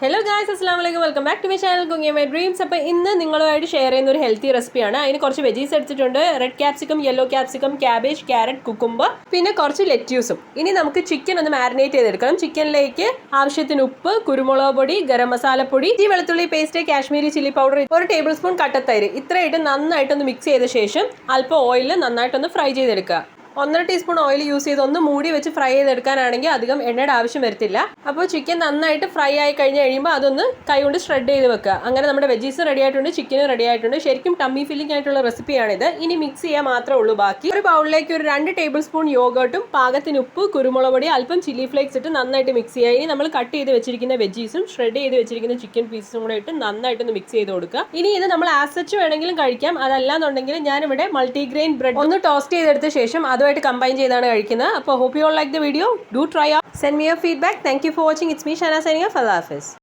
Hello guys അസ്സാം വലൈക്കും welcome back to my channel കുങ്ങിയ my dreams അപ്പോൾ ഇന്ന് നിങ്ങളുമായിട്ട് ഷെയർ ചെയ്യുന്ന ഒരു ഹെൽത്തി റെസിപ്പിയാണ് അതിന് കുറച്ച് വെജീസ് എടുത്തിട്ടുണ്ട്. Red capsicum yellow capsicum cabbage carrot cucumber പിന്നെ കുറച്ച് ലെറ്റ്യൂസും ഇനി നമുക്ക് ചിക്കൻ ഒന്ന് മാരിനേറ്റ് ചെയ്തെടുക്കണം. ചിക്കനിലേക്ക് ആവശ്യത്തിന് ഉപ്പ് കുരുമുളക് പൊടി ഗരം മസാലപ്പൊടി ഈ വെളുത്തുള്ളി പേസ്റ്റ് കാശ്മീരി ചില്ലി പൗഡർ ഒരു ടേബിൾ സ്പൂൺ കട്ടത്തൈര് ഇത്രയിട്ട് നന്നായിട്ടൊന്ന് മിക്സ് ചെയ്ത ശേഷം അല്പം ഓയിലിൽ നന്നായിട്ടൊന്ന് ഫ്രൈ ചെയ്തെടുക്കുക. ഒന്നര ടീസ്പൂൺ ഓയിൽ യൂസ് ചെയ്ത് ഒന്ന് മൂടി വെച്ച് ഫ്രൈ ചെയ്തെടുക്കാനാണെങ്കിൽ അധികം എണ്ണയുടെ ആവശ്യം വരത്തില്ല. അപ്പോൾ ചിക്കൻ നന്നായിട്ട് ഫ്രൈ ആയി കഴിഞ്ഞ് കഴിയുമ്പോൾ അതൊന്ന് കൈ കൊണ്ട് ഷ്രെഡ് ചെയ്ത് വെക്കുക. അങ്ങനെ നമ്മുടെ വെജീസ് റെഡി ആയിട്ടുണ്ട് ചിക്കനും റെഡി ആയിട്ടുണ്ട്. ശരിക്കും ടമ്മി ഫില്ലിംഗ് ആയിട്ടുള്ള റെസിപ്പിയാണിത് ഇനി മിക്സ് ചെയ്യാൻ മാത്രമേ ഉള്ളൂ ബാക്കി. ഒരു ബൗളിലേക്ക് ഒരു രണ്ട് ടേബിൾ സ്പൂൺ യോഗോട്ടും പാകത്തിന് ഉപ്പ് കുരുമുളക് പൊടി അല്പം ചില്ലി ഫ്ലേക്സ് ഇട്ട് നന്നായിട്ട് മിക്സ് ചെയ്യുക. ഇനി നമ്മൾ കട്ട് ചെയ്ത് വെച്ചിരിക്കുന്ന വെജീസും ഷ്രെഡ് ചെയ്ത് വെച്ചിരിക്കുന്ന ചിക്കൻ പീസും കൂടെ ഇട്ട് നന്നായിട്ടൊന്ന് മിക്സ് ചെയ്ത് കൊടുക്കുക. ഇനി ഇത് നമ്മൾ ആസച്ച് വേണമെങ്കിലും കഴിക്കാം. അതല്ലാന്നുണ്ടെങ്കിൽ ഞാനിവിടെ മൾട്ടിഗ്രെയിൻ ബ്രെഡ് ഒന്ന് ടോസ്റ്റ് ചെയ്തെടുത്ത ശേഷം അതുമായിട്ട് കമ്പൈൻ ചെയ്താണ് കഴിക്കുന്നത്. അപ്പോൾ hope you all like the video do try send me your feedback thank you for watching it's me Shana signing falafels